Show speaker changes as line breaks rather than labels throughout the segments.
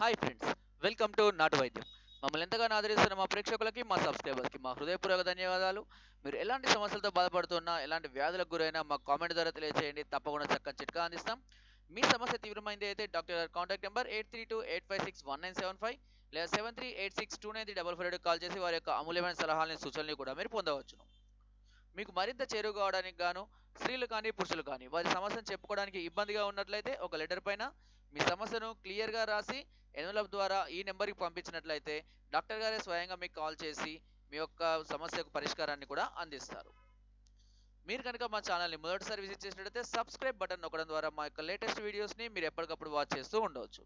Hi friends welcome to నాటు వైద్యం మమ్మల్ని ఎంతగానో ఆదరిస్తున్న మా ప్రేక్షకులకి మా సబ్స్క్రైబర్స్కి మా హృదయపూర్వక ధన్యవాదాలు. మీరు ఎలాంటి సమస్యలతో బాధపడుతున్నా ఎలాంటి వ్యాధులకు గురైనా మా కామెంట్ ద్వారా తెలియజేయండి తప్పకుండా చక్కని చిట్కా అందిస్తాం. మీ సమస్య తీవ్రమైంది అయితే డాక్టర్ గారి contact number eight three two eight five six one nine seven five లేదా seven three eight six two nine three double four call చేసి వారి యొక్క అమూల్యమైన సలహాలని సూచనలు కూడా మీరు పొందవచ్చును మీకు మరింత చేరువ కావడానికి గాను స్త్రీలు కానీ పురుషులు కానీ వారి సమస్యను చెప్పుకోవడానికి ఇబ్బందిగా ఉన్నట్లయితే ఒక లెటర్ పైన మీ సమస్యను క్లియర్గా రాసి ఎన్వలప్ ద్వారా ఈ నెంబర్కి పంపించినట్లయితే డాక్టర్ గారే స్వయంగా మీకు కాల్ చేసి మీ యొక్క సమస్యకు పరిష్కారాన్ని కూడా అందిస్తారు. మీరు కనుక మా ఛానల్ని మొదటిసారి విజిట్ చేసినట్లయితే సబ్స్క్రైబ్ బటన్ నొక్కడం ద్వారా మా యొక్క లేటెస్ట్ వీడియోస్ని మీరు ఎప్పటికప్పుడు వాచ్ చేస్తూ ఉండవచ్చు.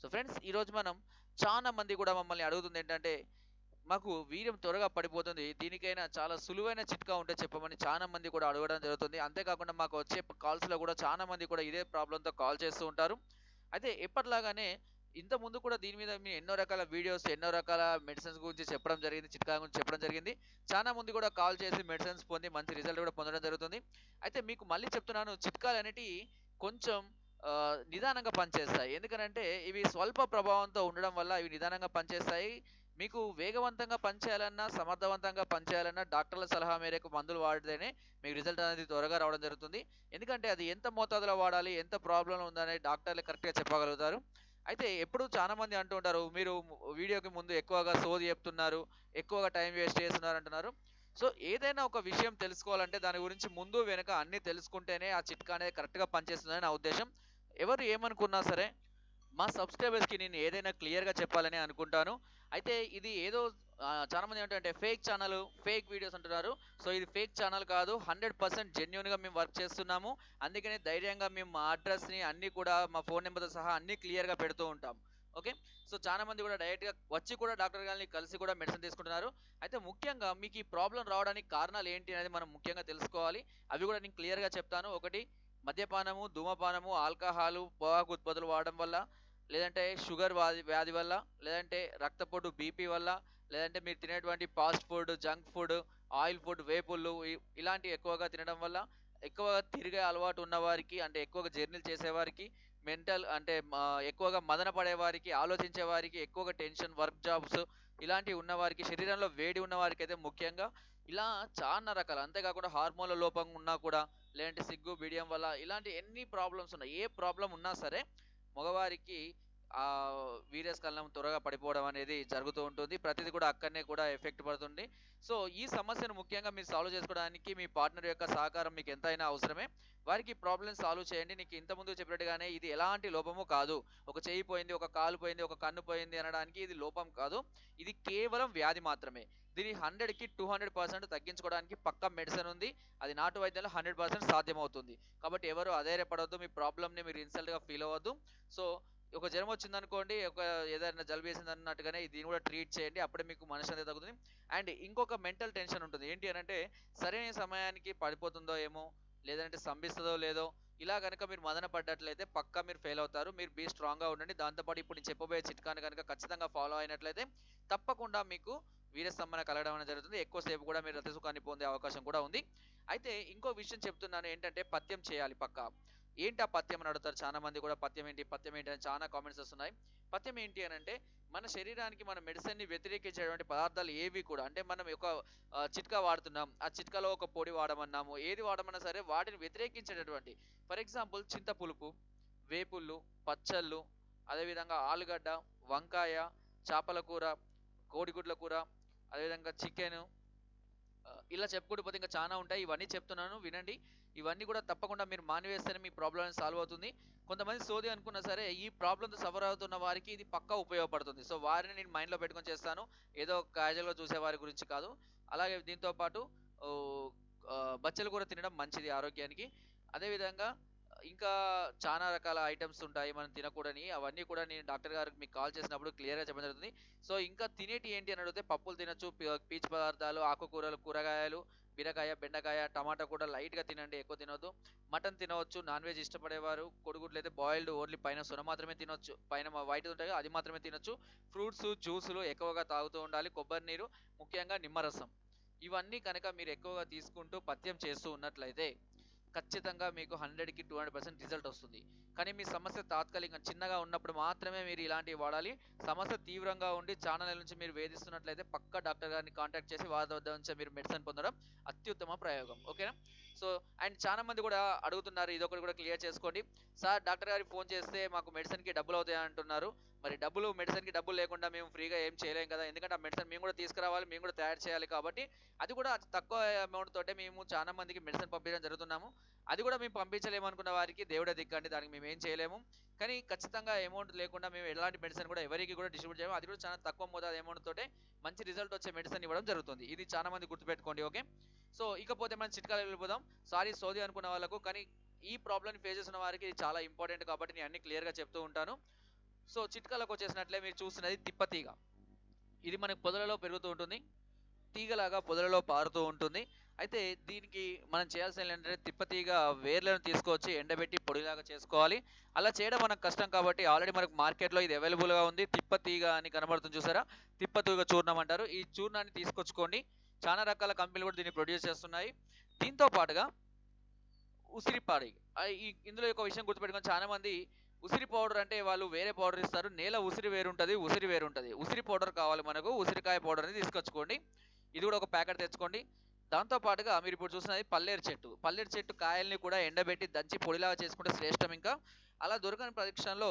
సో ఫ్రెండ్స్ ఈరోజు మనం చాలా మంది కూడా మమ్మల్ని అడుగుతుంది ఏంటంటే మాకు వీర్యం త్వరగా పడిపోతుంది దీనికైనా చాలా సులువైన చిట్కా ఉంటే చెప్పమని చాలా మంది కూడా అడగడం జరుగుతుంది. అంతేకాకుండా మాకు వచ్చే కాల్స్లో కూడా చాలా మంది కూడా ఇదే ప్రాబ్లంతో కాల్ చేస్తూ ఉంటారు. అయితే ఎప్పటిలాగానే ఇంత ముందు కూడా దీని మీద మేము ఎన్నో రకాల వీడియోస్ ఎన్నో రకాల మెడిసిన్స్ గురించి చెప్పడం జరిగింది చిట్కా గురించి చెప్పడం జరిగింది. చాలా మంది కూడా కాల్ చేసి మెడిసిన్స్ పొంది మంచి రిజల్ట్ కూడా పొందడం జరుగుతుంది. అయితే మీకు మళ్ళీ చెప్తున్నాను చిట్కాలు అనేటివి కొంచెం నిదానంగా పనిచేస్తాయి. ఎందుకనంటే ఇవి స్వల్ప ప్రభావంతో ఉండడం వల్ల ఇవి నిదానంగా పనిచేస్తాయి. మీకు వేగవంతంగా పనిచేయాలన్నా సమర్థవంతంగా పనిచేయాలన్నా డాక్టర్ల సలహా మేరకు మందులు వాడితేనే మీకు రిజల్ట్ అనేది త్వరగా రావడం జరుగుతుంది. ఎందుకంటే అది ఎంత మోతాదులో వాడాలి ఎంత ప్రాబ్లం ఉందనే డాక్టర్లు కరెక్ట్గా చెప్పగలుగుతారు. అయితే ఎప్పుడు చాలా మంది అంటూ ఉంటారు మీరు వీడియోకి ముందు ఎక్కువగా సోది చెప్తున్నారు ఎక్కువగా టైం వేస్ట్ చేస్తున్నారు అంటున్నారు. సో ఏదైనా ఒక విషయం తెలుసుకోవాలంటే దాని గురించి ముందు వెనుక అన్ని తెలుసుకుంటేనే ఆ చిట్కా అనేది కరెక్ట్గా పనిచేస్తుందని నా ఉద్దేశం. ఎవరు ఏమనుకున్నా సరే మా సబ్స్క్రైబర్స్కి నేను ఏదైనా క్లియర్గా చెప్పాలని అనుకుంటాను. అయితే ఇది ఏదో చాలామంది ఏంటంటే ఫేక్ ఛానల్ ఫేక్ వీడియోస్ అంటున్నారు. సో ఇది ఫేక్ ఛానల్ కాదు హండ్రెడ్ పర్సెంట్ జెన్యున్గా మేము వర్క్ చేస్తున్నాము. అందుకనే ధైర్యంగా మేము మా అడ్రస్ని అన్నీ కూడా మా ఫోన్ నెంబర్తో సహా అన్నీ క్లియర్గా పెడుతూ ఉంటాం. ఓకే? సో చాలా మంది కూడా డైరెక్ట్గా వచ్చి కూడా డాక్టర్ గారిని కలిసి కూడా మెడిసిన్ తీసుకుంటున్నారు. అయితే ముఖ్యంగా మీకు ఈ ప్రాబ్లం రావడానికి కారణాలు ఏంటి అనేది మనం ముఖ్యంగా తెలుసుకోవాలి. అవి కూడా నేను క్లియర్గా చెప్తాను. ఒకటి మద్యపానము ధూమపానము ఆల్కహాలు పొగాకు ఉత్పత్తులు వాడడం వల్ల లేదంటే షుగర్ వ్యాధి వ్యాధి వల్ల లేదంటే రక్తపోటు బీపీ వల్ల లేదంటే మీరు తినేటువంటి fast food junk food oil food వేపుళ్ళు ఇలాంటివి ఎక్కువగా తినడం వల్ల ఎక్కువగా తిరిగే అలవాటు ఉన్నవారికి అంటే ఎక్కువగా జర్నీలు చేసేవారికి మెంటల్ అంటే ఎక్కువగా మదన పడేవారికి ఆలోచించే వారికి ఎక్కువగా టెన్షన్ వర్క్ జాబ్స్ ఇలాంటివి ఉన్నవారికి శరీరంలో వేడి ఉన్నవారికి అయితే ముఖ్యంగా ఇలా చాలా రకాలు అంతేకాకుండా హార్మోన్ల లోపం ఉన్నా కూడా లేదంటే సిగ్గు బిడియం వల్ల ఇలాంటి ఎన్ని ప్రాబ్లమ్స్ ఉన్నాయి ఏ ప్రాబ్లం ఉన్నా సరే మగవారికి ఆ వీర్యస్కలనం త్వరగా పడిపోవడం అనేది జరుగుతూ ఉంటుంది. ప్రతిదీ కూడా అక్కడనే కూడా ఎఫెక్ట్ పడుతుంది. సో ఈ సమస్యను ముఖ్యంగా మీరు సాల్వ్ చేసుకోవడానికి మీ పార్ట్నర్ యొక్క సహకారం మీకు ఎంతైనా అవసరమే. వారికి ప్రాబ్లమ్ సాల్వ్ చేయండి. నీకు ఇంతకుముందు చెప్పినట్టుగానే ఇది ఎలాంటి లోపము కాదు. ఒక చేయి పోయింది ఒక కాలు పోయింది ఒక కన్ను పోయింది అనడానికి ఇది లోపం కాదు. ఇది కేవలం వ్యాధి మాత్రమే. దీని హండ్రెడ్కి టూ హండ్రెడ్ పర్సెంట్ తగ్గించుకోవడానికి పక్క మెడిసిన్ ఉంది. అది నాటు వైద్యంలో హండ్రెడ్ పర్సెంట్ సాధ్యమవుతుంది. కాబట్టి ఎవరు అధైర్యపడవద్దు మీ ప్రాబ్లమ్ని మీరు ఇన్సల్ట్గా ఫీల్ అవ్వద్దు. సో ఒక జ్వరం వచ్చింది అనుకోండి ఒక ఏదైనా జలుబు వేసింది అన్నట్టుగానే దీన్ని కూడా ట్రీట్ చేయండి. అప్పుడే మీకు మనసు అనేది తగ్గుతుంది. అండ్ ఇంకొక మెంటల్ టెన్షన్ ఉంటుంది. ఏంటి అని అంటే సరైన సమయానికి పడిపోతుందో ఏమో లేదంటే స్తంభిస్తుందో లేదో ఇలా కనుక మీరు మదన పడ్డట్లయితే పక్కా మీరు ఫెయిల్ అవుతారు. మీరు బీ స్ట్రాంగ్గా ఉండండి. దాంతోపాటు ఇప్పుడు నేను చెప్పబోయే చిట్కాను కనుక ఖచ్చితంగా ఫాలో అయినట్లయితే తప్పకుండా మీకు వీరస్తంభన కలగడం అనేది జరుగుతుంది. ఎక్కువసేపు కూడా మీరు రతసుఖాన్ని పొందే అవకాశం కూడా ఉంది. అయితే ఇంకో విషయం చెప్తున్నాను. ఏంటంటే పత్యం చేయాలి పక్కా. ఏంటి ఆ పత్యం అని అడుగుతారు? చాలా మంది కూడా పత్యం ఏంటి పత్యం ఏంటి అని చాలా కామెంట్స్ వస్తున్నాయి. పత్యం ఏంటి అని అంటే మన శరీరానికి మన మెడిసిన్ని వ్యతిరేకించేటువంటి పదార్థాలు ఏవి కూడా అంటే మనం ఒక చిట్కా వాడుతున్నాం ఆ చిట్కాలో ఒక పొడి వాడమన్నాము ఏది వాడమన్నా సరే వాటిని వ్యతిరేకించేటటువంటి ఫర్ ఎగ్జాంపుల్ చింత పులుపు వేపుళ్ళు పచ్చళ్ళు అదేవిధంగా ఆలుగడ్డ వంకాయ చేపల కూర కోడిగుడ్ల కూర అదేవిధంగా చికెన్ ఇలా చెప్పుకుంటూ పోతే ఇంకా చాలా ఉంటాయి. ఇవన్నీ చెప్తున్నాను వినండి. ఇవన్నీ కూడా తప్పకుండా మీరు మానివేస్తేనే మీ ప్రాబ్లం సాల్వ్ అవుతుంది. కొంతమంది సోది అనుకున్నా సరే ఈ ప్రాబ్లంతో సఫర్ అవుతున్న వారికి ఇది పక్కా ఉపయోగపడుతుంది. సో వారిని నేను మైండ్లో పెట్టుకొని చేస్తాను. ఏదో క్యాజువల్గా చూసే వారి గురించి కాదు. అలాగే దీంతో పాటు బచ్చలు కూడా తినడం మంచిది ఆరోగ్యానికి. అదేవిధంగా ఇంకా చాలా రకాల ఐటమ్స్ ఉంటాయి మనం తినకూడని. అవన్నీ కూడా నేను డాక్టర్ గారికి మీకు కాల్ చేసినప్పుడు క్లియర్గా చెప్పడం జరుగుతుంది. సో ఇంకా తినేటి ఏంటి అని అడిగితే పప్పులు తినచ్చు పీచు పదార్థాలు ఆకుకూరలు కూరగాయలు బీరకాయ బెండకాయ టమాటా కూడా లైట్గా తినండి ఎక్కువ తినొద్దు. మటన్ తినవచ్చు నాన్ వెజ్ ఇష్టపడేవారు. కొడుగుడ్లు అయితే బాయిల్డ్ ఓన్లీ పైన సొన మాత్రమే తినొచ్చు. పైన వైట్ ఉంటాయి అది మాత్రమే తినొచ్చు. ఫ్రూట్స్ జ్యూసులు ఎక్కువగా తాగుతూ ఉండాలి. కొబ్బరి నీరు ముఖ్యంగా నిమ్మరసం ఇవన్నీ కనుక మీరు ఎక్కువగా తీసుకుంటూ పథ్యం చేస్తూ ఉన్నట్లయితే ఖచ్చితంగా మీకు హండ్రెడ్కి టూ హండ్రెడ్ పర్సెంట్ రిజల్ట్ వస్తుంది. కానీ మీ సమస్య తాత్కాలికంగా చిన్నగా ఉన్నప్పుడు మాత్రమే మీరు ఇలాంటివి వాడాలి. సమస్య తీవ్రంగా ఉండి చాలా నెలల నుంచి మీరు వేధిస్తున్నట్లయితే పక్క డాక్టర్ గారిని కాంటాక్ట్ చేసి వారి వద్ద నుంచి మీరు మెడిసిన్ పొందడం అత్యుత్తమ ప్రయోగం. ఓకేనా? సో అండ్ చాలా మంది కూడా అడుగుతున్నారు ఇది ఒకటి కూడా క్లియర్ చేసుకోండి. సార్ డాక్టర్ గారికి ఫోన్ చేస్తే మాకు మెడిసిన్కి డబ్బులు అవుతాయి అంటున్నారు. మరి డబ్బులు మెడిసిన్కి డబ్బులు లేకుండా మేము ఫ్రీగా ఏం చేయలేం కదా. ఎందుకంటే ఆ మెడిసిన్ మేము కూడా తీసుకురావాలి మేము కూడా తయారు చేయాలి కాబట్టి అది కూడా తక్కువ అమౌంట్ తోటే మేము చాలా మందికి మెడిసిన్ పంపించడం జరుగుతున్నాము. అది కూడా మేము పంపించలేము అనుకున్న వారికి దేవుడే దిక్కండి దానికి మేము ఏం చేయలేము. కానీ ఖచ్చితంగా అమౌంట్ లేకుండా మేము ఎలాంటి మెడిసిన్ కూడా ఎవరికి కూడా డిస్ట్రిబ్యూట్ చేయము. అది కూడా చాలా తక్కువ మోతాదు అమౌంట్ తోటే మంచి రిజల్ట్ వచ్చే మెడిసిన్ ఇవ్వడం జరుగుతుంది. ఇది చాలా మంది గుర్తుపెట్టుకోండి ఓకే? సో ఇకపోతే మనం చిట్కాలు వెళ్ళిపోదాం. సారీ సోది అనుకున్న వాళ్ళకు కానీ ఈ ప్రాబ్లమ్ ఫేస్ చేసిన వారికి ఇది చాలా ఇంపార్టెంట్ కాబట్టి నేను అన్ని క్లియర్గా చెప్తూ ఉంటాను. సో చిట్కాలకు వచ్చేసినట్లే మీరు చూస్తున్నది తిప్పతీగ ఇది మనకి పొదలలో పెరుగుతూ ఉంటుంది. తీగలాగా పొదలలో పారుతూ ఉంటుంది. అయితే దీనికి మనం చేయాల్సిన ఏంటంటే తిప్పతీగ వేర్లను తీసుకొచ్చి ఎండబెట్టి పొడిలాగా చేసుకోవాలి. అలా చేయడం మనకు కష్టం కాబట్టి ఆల్రెడీ మనకు మార్కెట్లో ఇది అవైలబుల్గా ఉంది. తిప్పతీగ అని కనబడుతుంది చూసారా? తిప్పతీగ చూర్ణం అంటారు. ఈ చూర్ణాన్ని తీసుకొచ్చుకోండి. చాలా రకాల కంపెనీలు కూడా దీన్ని ప్రొడ్యూస్ చేస్తున్నాయి. దీంతో పాటుగా ఉసిరిపాడి. ఈ ఇందులో ఒక విషయం గుర్తుపెట్టుకొని చాలా మంది ఉసిరి పౌడర్ అంటే వాళ్ళు వేరే పౌడర్ ఇస్తారు. నేల ఉసిరి వేరు ఉంటుంది ఉసిరి వేరు ఉంటుంది ఉసిరి పౌడర్ కావాలి మనకు ఉసిరికాయ పౌడర్ తీసుకొచ్చుకోండి. ఇది కూడా ఒక ప్యాకెట్ తెచ్చుకోండి. దాంతో పాటుగా మీరు ఇప్పుడు చూసినది పల్లేరు చెట్టు. పల్లేరు చెట్టు కాయల్ని కూడా ఎండబెట్టి దంచి పొడిలాగా చేసుకుంటే శ్రేష్టం ఇంకా. అలా దొరకని ప్రదక్షణలో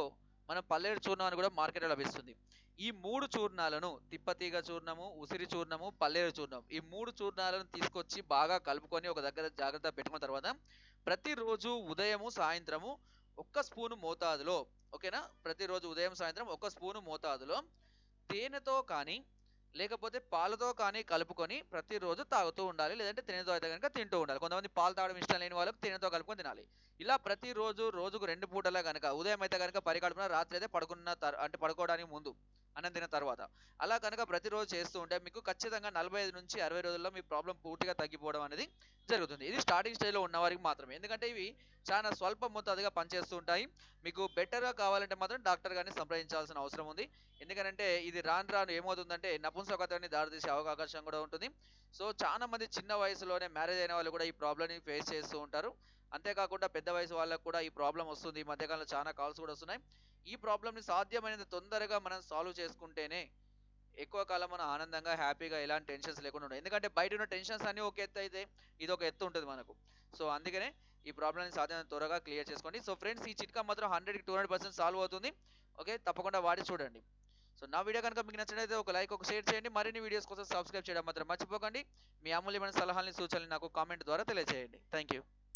మనం పల్లేరు చూర్ణం అని కూడా మార్కెట్లో లభిస్తుంది. ఈ మూడు చూర్ణాలను తిప్పతీగ చూర్ణము ఉసిరి చూర్ణము పల్లేరు చూర్ణం ఈ మూడు చూర్ణాలను తీసుకొచ్చి బాగా కలుపుకొని ఒక దగ్గర జాగ్రత్త పెట్టుకున్న తర్వాత ప్రతిరోజు ఉదయము సాయంత్రము ఒక్క స్పూను మోతాదులో ఓకేనా? ప్రతిరోజు ఉదయం సాయంత్రం ఒక స్పూను మోతాదులో తేనెతో కానీ లేకపోతే పాలతో కానీ కలుపుకొని ప్రతిరోజు తాగుతూ ఉండాలి. లేదంటే తేనెతో అయితే కనుక తింటూ ఉండాలి. కొంతమంది పాలు తాగడం ఇష్టం లేని వాళ్ళకి తేనెతో కలుపుకొని తినాలి. ఇలా ప్రతిరోజు రోజుకు రెండు పూటలా కనుక ఉదయం అయితే కనుక పరికడుపున రాత్రి అయితే పడుకున్న అంటే పడుకోవడానికి ముందు అన్నం తర్వాత. అలా కనుక ప్రతిరోజు చేస్తూ ఉంటే మీకు ఖచ్చితంగా నలభై ఐదు నుంచి అరవై రోజుల్లో మీ ప్రాబ్లం పూర్తిగా తగ్గిపోవడం అనేది జరుగుతుంది. ఇది స్టార్టింగ్ స్టేజ్లో ఉన్న వారికి మాత్రమే. ఎందుకంటే ఇవి చాలా స్వల్ప మోతాదుగా పనిచేస్తూ ఉంటాయి. మీకు బెటర్గా కావాలంటే మాత్రం డాక్టర్ గారిని సంప్రదించాల్సిన అవసరం ఉంది. ఎందుకంటే ఇది రాను రాను ఏమవుతుందంటే నపుంసకత్వాన్ని దారితీసే అవకాశం కూడా ఉంటుంది. సో చాలా మంది చిన్న వయసులోనే మ్యారేజ్ అయిన వాళ్ళు కూడా ఈ ప్రాబ్లమ్ని ఫేస్ చేస్తూ ఉంటారు. అంతేకాకుండా పెద్ద వయసు వాళ్ళకు కూడా ఈ ప్రాబ్లం వస్తుంది. ఈ మధ్యకాలంలో చాలా కాల్స్ కూడా వస్తున్నాయి. ఈ ప్రాబ్లమ్ని సాధ్యమైనంత తొందరగా మనం సాల్వ్ చేసుకుంటేనే ఎక్కువ కాలం మనం ఆనందంగా హ్యాపీగా ఎలాంటి టెన్షన్స్ లేకుండా ఉండవు ఎందుకంటే బయట ఉన్న టెన్షన్స్ అన్నీ ఒక ఎత్తు అయితే ఇది ఒక ఎత్తు ఉంటుంది మనకు. సో అందుకనే ఈ ప్రాబ్లమ్ని సాధ్యమైన త్వరగా క్లియర్ చేసుకోండి. సో ఫ్రెండ్స్ ఈ చిట్కా మాత్రం హండ్రెడ్కి టూ హండ్రెడ్ పర్సెంట్ సాల్వ్ అవుతుంది. ఓకే తప్పకుండా వాడి చూడండి. సో నా వీడియో కనుక మీకు నచ్చినట్లయితే ఒక లైక్ ఒక షేర్ చేయండి. మరిన్ని వీడియోస్ కోసం సబ్స్క్రైబ్ చేయడం మాత్రం మర్చిపోకండి. మీ అమూల్యమైన సలహాలని సూచనలు నాకు కామెంట్ ద్వారా తెలియజేయండి. Thank you